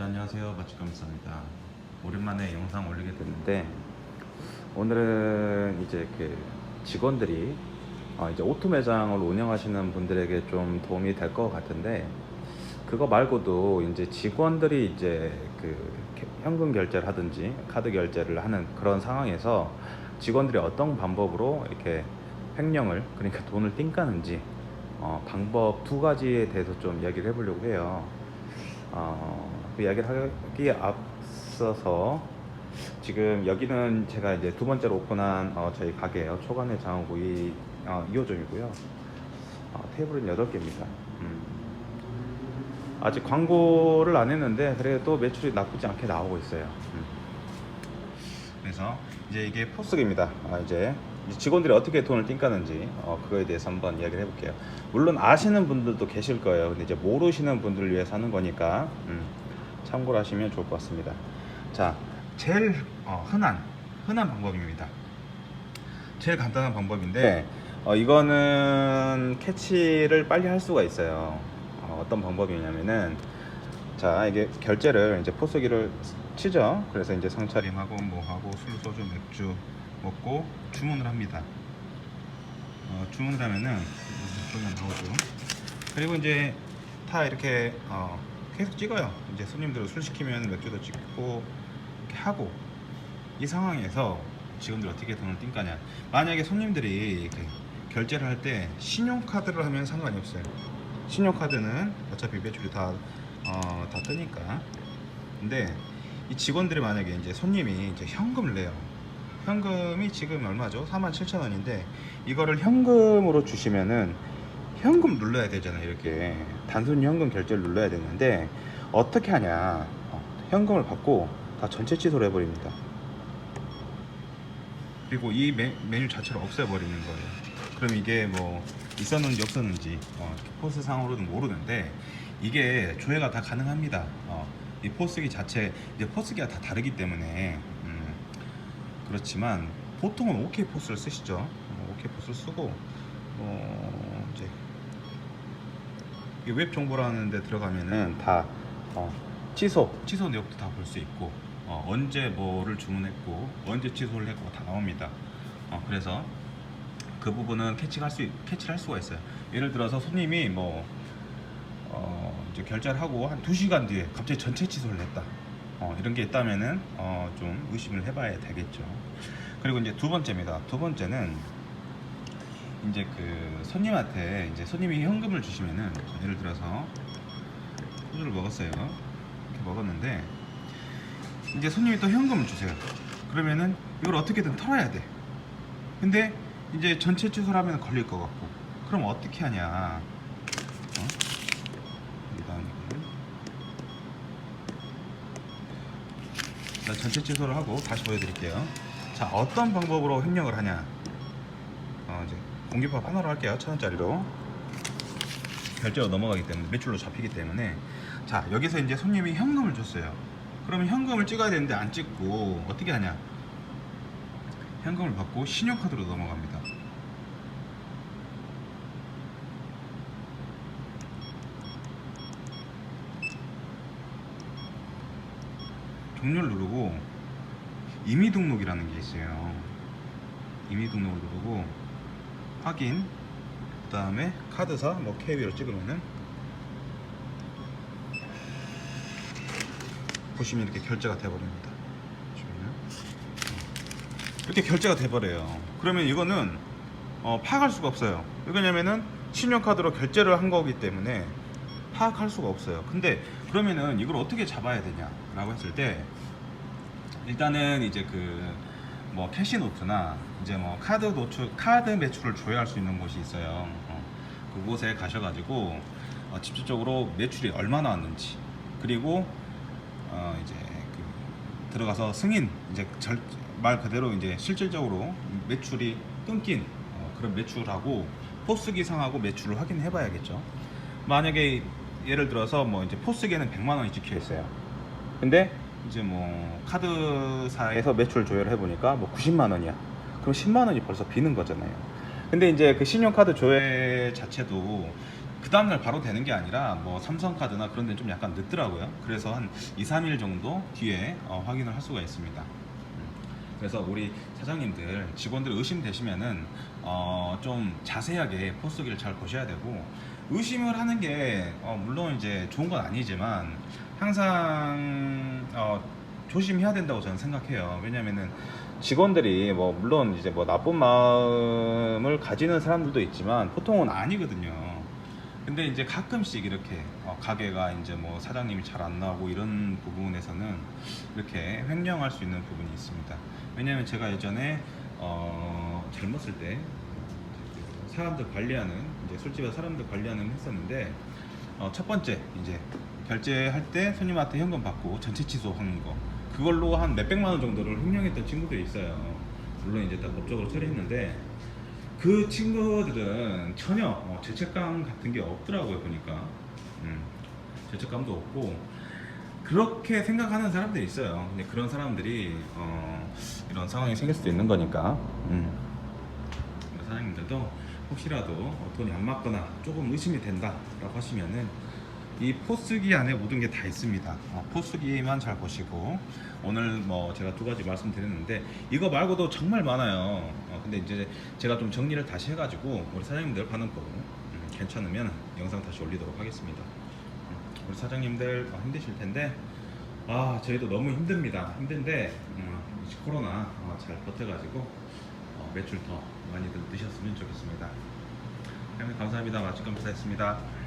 자, 안녕하세요. 마치감사입니다. 오랜만에 영상 올리게 됐는데 오늘은 이제 그 직원들이 어, 이제 오토 매장을 운영하시는 분들에게 좀 도움이 될 것 같은데 그거 말고도 이제 직원들이 이제 그 게- 현금 결제를 하든지 카드 결제를 하는 그런 상황에서 직원들이 어떤 방법으로 이렇게 횡령을 그러니까 돈을 띵까는지 어, 방법 두 가지에 대해서 좀 이야기를 해보려고 해요. 어, 그 이야기를 하기에 앞서서 지금 여기는 제가 이제 두 번째로 오픈한 어, 저희 가게예요. 초간의 장어구이 어, 2호점이고요. 어, 테이블은 8개입니다. 음. 아직 광고를 안 했는데 그래도 매출이 나쁘지 않게 나오고 있어요. 음. 그래서 이제 이게 포스기입니다. 아, 이제 이 직원들이 어떻게 돈을 띵까는지 어, 그거에 대해서 한번 이야기를 해볼게요. 물론 아시는 분들도 계실 거예요. 근데 이제 모르시는 분들을 위해서 하는 거니까 음, 참고를 하시면 좋을 것 같습니다. 자, 제일 어, 흔한 흔한 방법입니다. 제일 간단한 방법인데 어, 이거는 캐치를 빨리 할 수가 있어요. 어, 어떤 방법이냐면은 자 이게 결제를 이제 포스기를 치죠. 그래서 이제 상차림하고 뭐 하고 술 소주 맥주 먹고 주문을 합니다. 어, 주문을 하면은 나오죠. 그리고 이제 다 이렇게 어, 계속 찍어요. 이제 손님들 술 시키면 맥주도 찍고 이렇게 하고 이 상황에서 직원들 어떻게 돈을 띵까냐? 만약에 손님들이 그 결제를 할 때 신용카드를 하면 상관이 없어요. 신용카드는 어차피 매출이 다, 어, 다 뜨니까. 근데 이 직원들이 만약에 이제 손님이 이제 현금을 내요. 현금이 지금 얼마죠? 47,000원인데 이거를 현금으로 주시면은 현금 눌러야 되잖아요. 이렇게 단순 현금 결제를 눌러야 되는데 어떻게 하냐? 어, 현금을 받고 다 전체 취소를 해버립니다. 그리고 이 메, 메뉴 자체를 없애버리는 거예요. 그럼 이게 뭐 있었는지 없었는지 어, 포스상으로는 모르는데 이게 조회가 다 가능합니다. 어, 이 포스기 자체 이제 포스기가 다 다르기 때문에 음, 그렇지만 보통은 OK 포스를 쓰시죠. 어, OK 포스를 쓰고 어, 이제 이 웹 정보라는 데 들어가면은 다 어, 취소 취소 내역도 다 볼 수 있고 어, 언제 뭐를 주문했고 언제 취소를 했고 다 나옵니다. 어, 그래서 그 부분은 캐치를 할수 캐치를 할 수가 있어요. 예를 들어서 손님이 뭐 어, 이제 결제를 하고 한 2시간 뒤에 갑자기 전체 취소를 했다. 어, 이런 게 있다면은 어, 좀 의심을 해봐야 되겠죠. 그리고 이제 두 번째입니다. 두 번째는 이제 그 손님한테 이제 손님이 현금을 주시면은 예를 들어서 소주를 먹었어요. 이렇게 먹었는데 이제 손님이 또 현금을 주세요. 그러면은 이걸 어떻게든 털어야 돼. 근데 이제 전체 취소를 하면 걸릴 것 같고 그럼 어떻게 하냐? 어? 이거를 일단 전체 취소를 하고 다시 보여드릴게요. 자 어떤 방법으로 횡령을 하냐? 어, 이제 공기파 하나로 할게요. 천 원짜리로 결제로 넘어가기 때문에 매출로 잡히기 때문에 자 여기서 이제 손님이 현금을 줬어요. 그러면 현금을 찍어야 되는데 안 찍고 어떻게 하냐? 현금을 받고 신용카드로 넘어갑니다. 종료를 누르고 임의 등록이라는 게 있어요. 임의 등록을 누르고 확인 그 다음에 카드사 뭐 KB로 찍으면은 보시면 이렇게 결제가 돼버립니다. 보시면은 이렇게 결제가 돼버려요. 그러면 이거는 어, 파악할 수가 없어요. 왜냐면은 신용카드로 결제를 한 거기 때문에 파악할 수가 없어요. 근데 그러면은 이걸 어떻게 잡아야 되냐 라고 했을 때 일단은 이제 그 뭐 캐시노트나 이제 뭐 카드 노출 카드 매출을 조회할 수 있는 곳이 있어요. 어, 그곳에 가셔가지고 어, 직접적으로 매출이 얼마 나 왔는지 그리고 어 이제 그 들어가서 승인 이제 절, 말 그대로 이제 실질적으로 매출이 끊긴 어, 그런 매출하고 포스 기상하고 매출을 확인해 봐야겠죠. 만약에 예를 들어서 뭐 이제 포스기에는 100만 원이 찍혀 있어요. 근데 이제 뭐 카드사에서 매출 조회를 해보니까 뭐 90만 원이야. 그럼 10만 원이 벌써 비는 거잖아요. 근데 이제 그 신용카드 조회 자체도 그 다음날 바로 되는 게 아니라 뭐 삼성카드나 그런 데는 좀 약간 늦더라고요. 그래서 한 2, 3일 정도 뒤에 어, 확인을 할 수가 있습니다. 음. 그래서 우리 사장님들 직원들 의심되시면은 어, 좀 자세하게 포스기를 잘 보셔야 되고 의심을 하는 게 어, 물론 이제 좋은 건 아니지만 항상 어, 조심해야 된다고 저는 생각해요. 왜냐면은 직원들이 뭐 물론 이제 뭐 나쁜 마음을 가지는 사람들도 있지만 보통은 아니거든요. 근데 이제 가끔씩 이렇게 어, 가게가 이제 뭐 사장님이 잘 안 나오고 이런 부분에서는 이렇게 횡령할 수 있는 부분이 있습니다. 왜냐면 제가 예전에 어, 젊었을 때 사람들 관리하는 이제 술집에서 사람들 관리하는 했었는데 어, 첫 번째 이제 결제할 때 손님한테 현금 받고 전체 취소하는 거 그걸로 한 몇백만 원 정도를 횡령했던 친구들이 있어요. 물론 이제 다 법적으로 처리했는데 그 친구들은 전혀 어, 죄책감 같은 게 없더라고요 보니까 음, 죄책감도 없고 그렇게 생각하는 사람들이 있어요. 근데 그런 사람들이 어, 이런 상황이 생길 수도 있는 거니까. 음. 사장님들도 혹시라도 어, 돈이 안 맞거나 조금 의심이 된다라고 하시면은 이 포스기 안에 모든 게 다 있습니다. 어, 포스기만 잘 보시고 오늘 뭐 제가 두 가지 말씀드렸는데 이거 말고도 정말 많아요. 어, 근데 이제 제가 좀 정리를 다시 해가지고 우리 사장님들 반응 보고 음, 괜찮으면 영상 다시 올리도록 하겠습니다. 음, 우리 사장님들 어, 힘드실 텐데 아 저희도 너무 힘듭니다. 힘든데 음, 코로나 어, 잘 버텨가지고 어, 매출 더 많이들 드셨으면 좋겠습니다. 감사합니다. 맛집 감사했습니다.